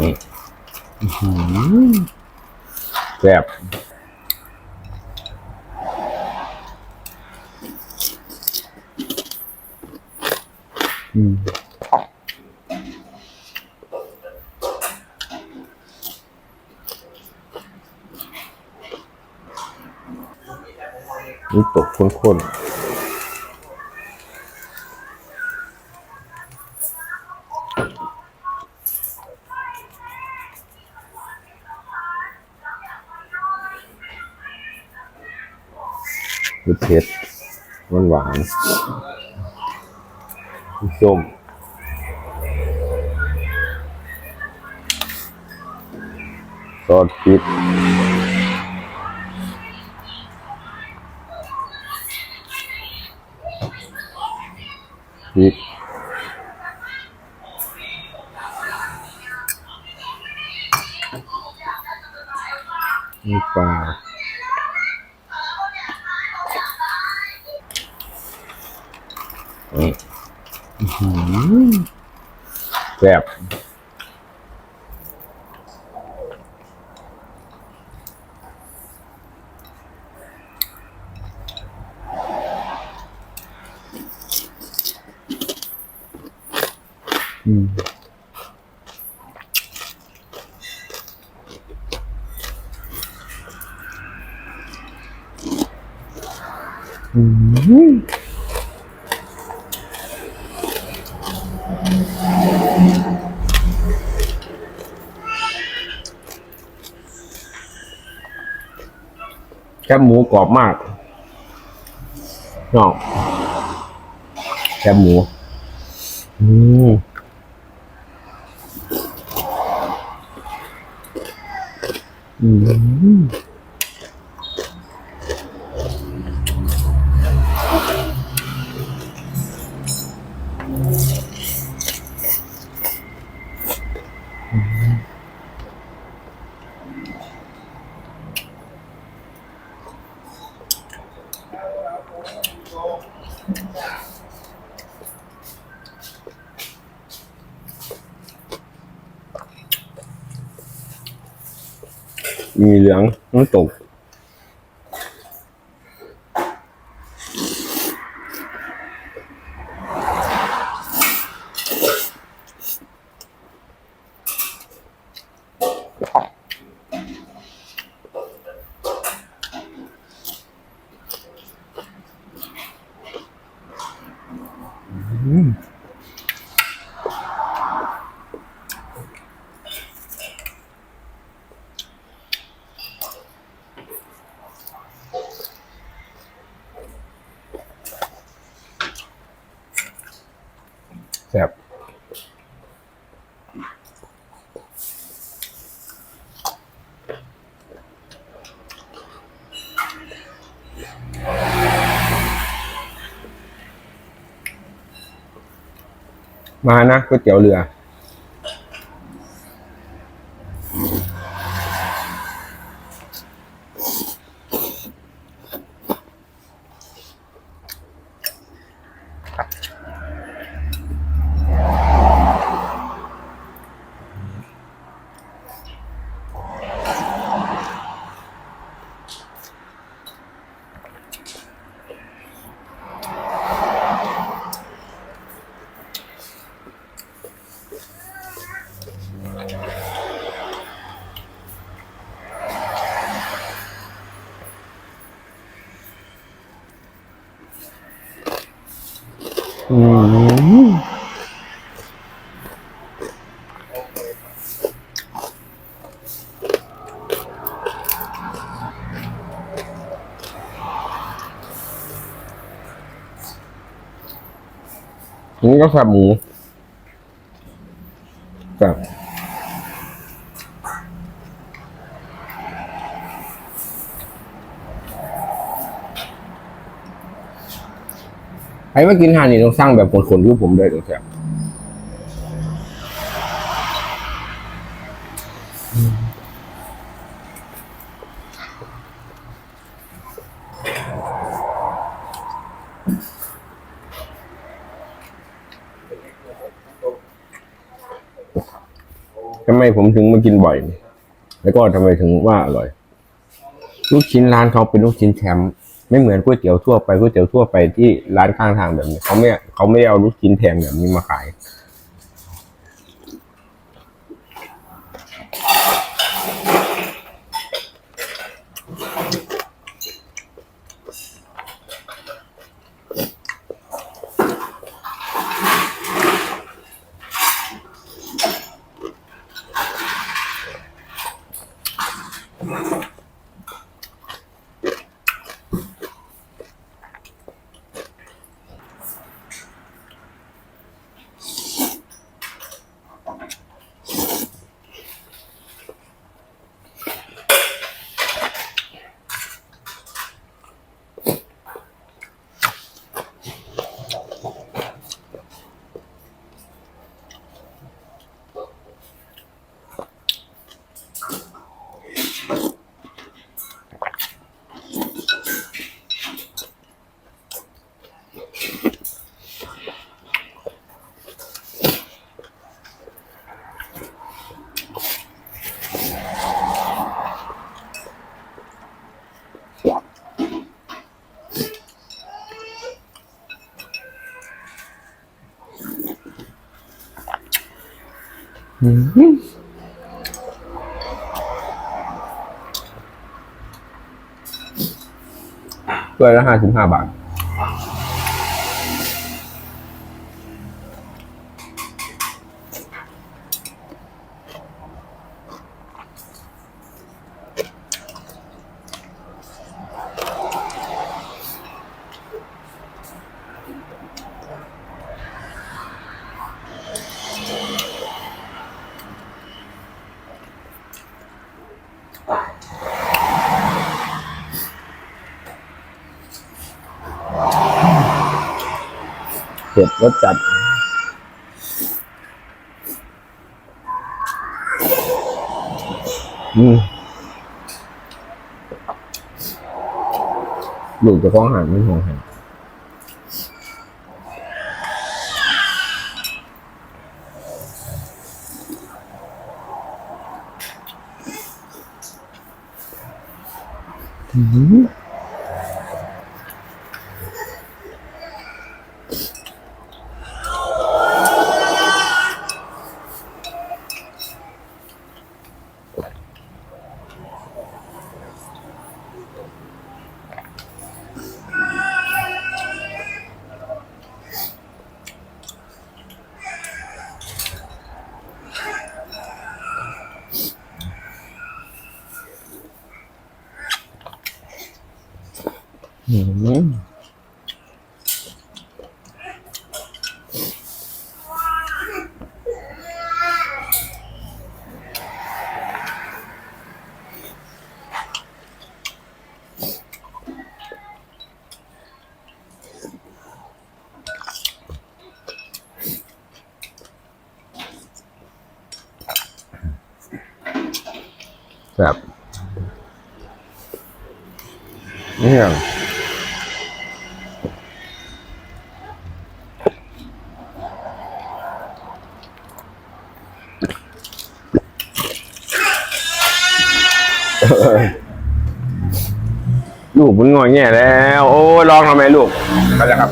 นี่อื้อแซ่บอืมนี่ตกข้นๆ คือเผ็ดมันหวานส้มซอสพริกพริก แซ่บอืมอืม บหมูกรอบมากน้องแคบหมู อืมอืม มีเหลืองน้ำตก แซ่บ มานะก๋วยเตี๋ยวเรือ อืมนี่ก็แคบหมูแซบ ใครมากินอาหารนี่ต้องสั่งแบบคนๆรูปผมด้วยต้องแซ่บทำไมผมถึงมากินบ่อย แล้วก็ทำไมถึงว่าอร่อย ลูกชิ้นร้านเขาเป็นลูกชิ้นแชมป์ ไม่เหมือนก๋วยเตี๋ยวทั่วไปก๋วยเตี๋ยวทั่วไปที่ร้านข้างทางแบบนี้เขาไม่เขาไม่เอาลูกชิ้นแพงแบบนี้มาขาย ด้วยละห้าสิบห้าบาท เผ็ดรสจัดอืมลูกจะคล้องหันไม่ห่วงหันอืม แบบ ลูกมันงอแงแล้ว โอ้ยลองทำไมลูกอะไรครับ